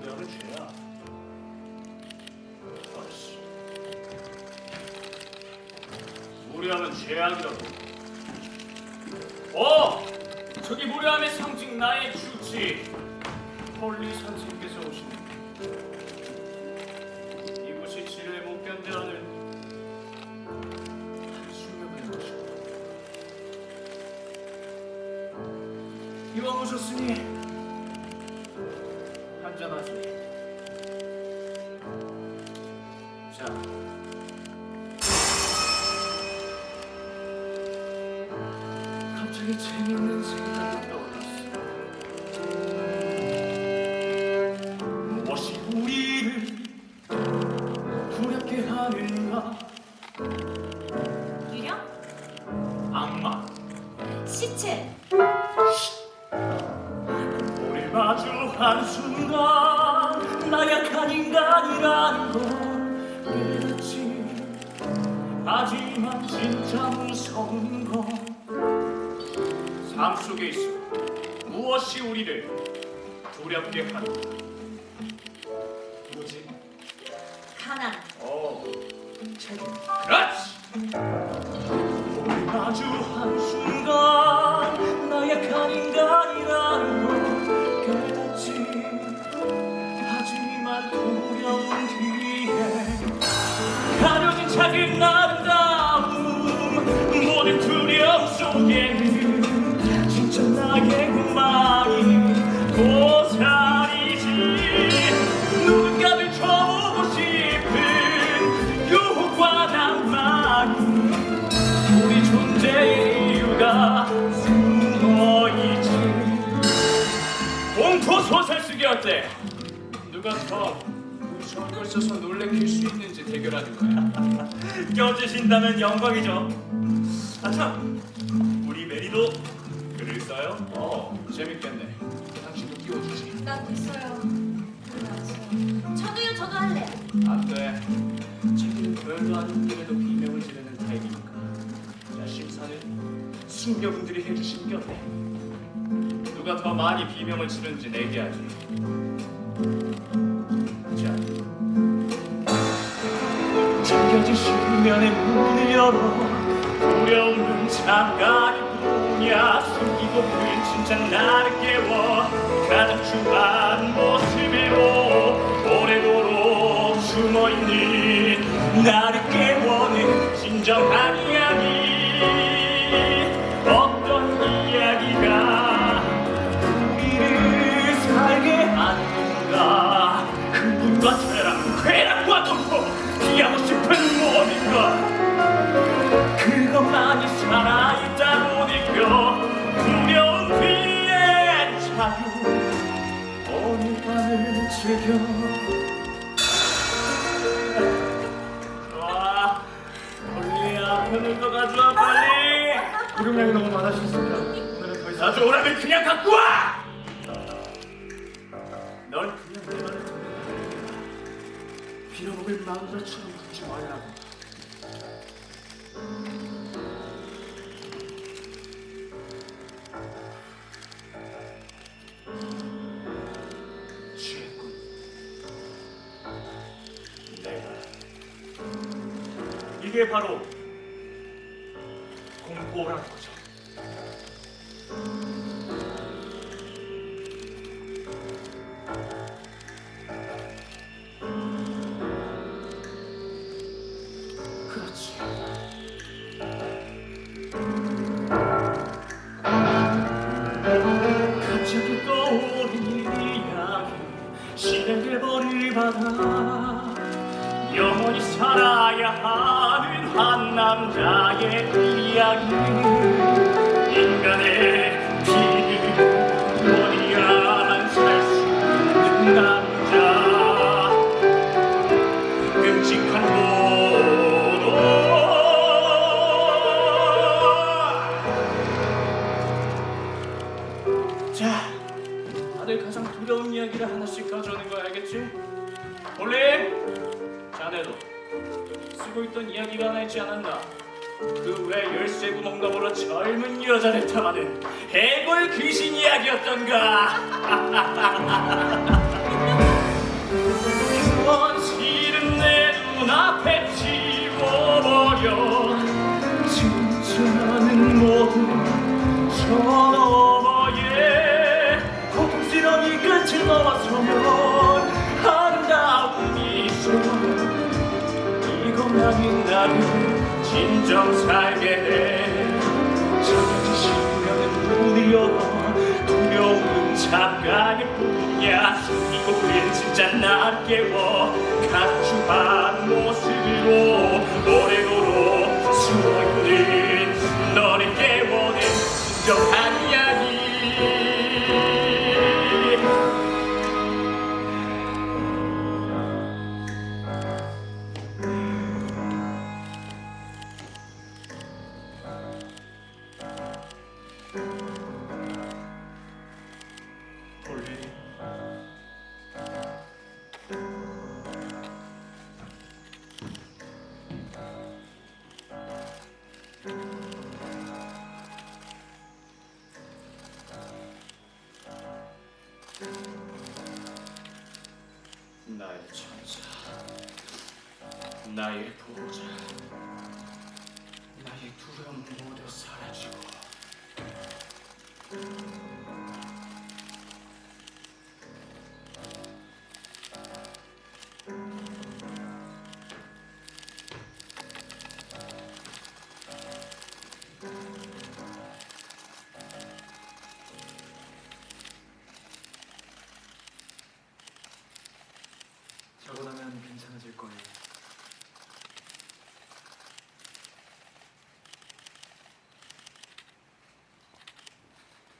무례하면 죄야. 아씨. 무례하면 죄악이라고. 어! 저기 무례함의 상징 나의 주치 홀리 선생께서 오시네. 이곳이 지뢰에 못 견뎌하는. 이왕 오셨으니 한잔하지. 자. 갑자기 재밌는 생각이 한 순간 나약한 인간이라는 걸 깨닫지 하지만 진짜 무서운 건삶 속에 있어 무엇이 우리를 두렵게 하는가 뭐지? 가난. 어, 책임. 그렇지. 우리 마주 한 순간 공포 소설 쓰기 어때? 누가 더 무서운 걸 써서 놀래킬 수 있는지 대결하는 거야 껴주신다면 영광이죠 아참 우리 메리도 글을 써요? 어 재밌겠네 당신도 끼워주지 난 됐어요. 그래서 저도요. 저도 할래요. 안돼 자기는 별도 아닌 일에도 비명을 지르는 타입이니까 자 심사는 숙녀분들이 해주신 게 어때? 누가 더 많이 비명을 지르는지 내기하지. 자. 잠겨진 실면의 문을 열어. 두려움은 잠깐뿐이야. 숨기고픈 진짜 나를 깨워. 가장 추한 모습으로 오래도록 숨어있는 나를 쾌락과 공포 피하고 싶은 무엇인가? 그것만이 살아있다고 느껴 두려운 뒤에 자유. 오늘 밤을 즐겨. 와 편을 더 가져와 빨리. 구름량이 너무 많아졌습니다. 오늘은 더 이상 가져오라면 그냥 갖고 와! 빌어먹을 마누라처럼 굴지 말라고 취했군 내가. 이게 바로 공포라는 거죠 갑자기 떠오른 이야기 시대의 벌을 받아 영원히 살아야 하는 한 남자의 이야기 원래 자네도 쓰고 있던 이야기가 하나 있지 않았나? 그왜 열쇠고 농담으로 젊은 여자를 탐하는 해골 귀신 이야기였던가? 원시름 내 눈앞에 지워버려 진짜는 모두 저 너머에 고통스러운 이 끝을 넘어서며 진정 살게 해 저녁이 시면은 무디어 두려움은 잠깐일 뿐이야. 이곳은 진짜 나 깨워. 가축한 천사, 나의 보호자, 나의 두려움 모두 사라지고